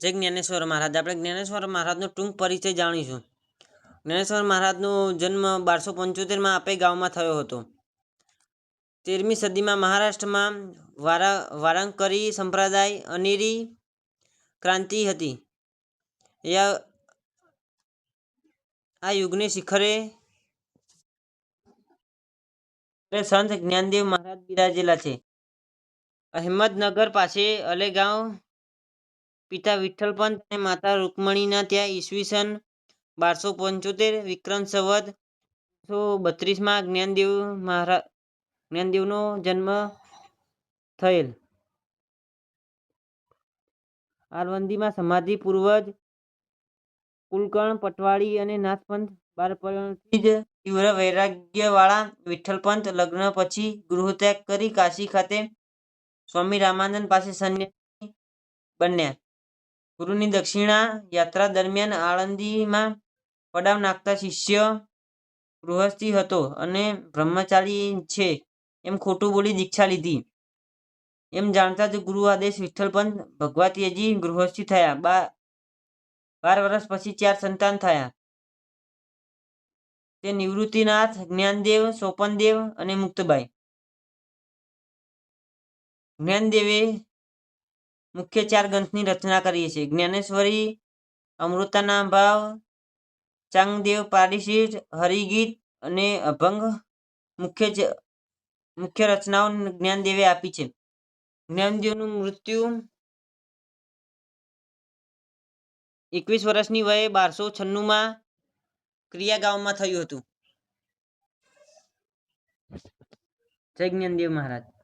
જય જ્ઞાનેશ્વર મહારાજ, આપણે જ્ઞાનેશ્વર મહારાજનો ટૂંક પરિચય જાણીશું. જ્ઞાનેશ્વર મહારાજનો જન્મ બારસો પંચોતેરમાં આપે ગામમાં થયો હતો. તેરમી સદીમાં મહારાષ્ટ્રમાં વારા, વારાંકરી સંપ્રદાય અનેરી ક્રાંતિ હતી. આ યુગને શિખરે સંત જ્ઞાનદેવ મહારાજ બિરાજેલા છે. અહેમદનગર પાસે અલેગાંવ પિતા વિઠ્ઠલપંત અને માતા રૂકમણીના ત્યાં ઈસવીસન બારસો પંચોતેર વિક્રમ સંવત સો બત્રીસમાં જ્ઞાનદેવ મહારાજ જ્ઞાનદેવનો જન્મ થયેલ. આલવંદીમાં સમાધિ પૂર્વજ કુલકર્ણ, પટવાળી અને નાથપંથ બાળપણથી જ તીવ્ર વૈરાગ્યવાળા વિઠ્ઠલપંત લગ્ન પછી ગૃહત્યાગ કરી કાશી ખાતે સ્વામી રામાનંદ પાસે સંન્યાસી બન્યા. ગુરુની દક્ષિણા યાત્રા દરમિયાન આળંદીમાં પડાવ નાખતા શિષ્ય ગૃહસ્થી હતો અને બ્રહ્મચારી છે. એમ ખોટું બોલી દીક્ષા લીધી. એમ જાણતા જ ગુરુ આદેશ વિઠ્ઠલપંત ભગવા તેજી ગૃહસ્થી થયા. બા, બાર વર્ષ પછી ચાર સંતાન થયા. તે નિવૃત્તિનાથ, જ્ઞાનદેવ, સોપનદેવ અને મુક્તબાઈ. જ્ઞાનદેવે મુખ્ય ચાર ગ્રંથની રચના કરી છે જ્ઞાનેશ્વરી અમૃતાના ભાવ, ચાંગદેવ પારિશીટ હરિગીત અને અભંગ મુખ્ય મુખ્ય રચનાઓ જ્ઞાનદેવે આપી છે. જ્ઞાનદેવનું મૃત્યુ એકવીસ વર્ષની વયે બારસો છન્નુંમાં ક્રિયા ગામમાં થયું હતું. જય જ્ઞાનદેવ મહારાજ.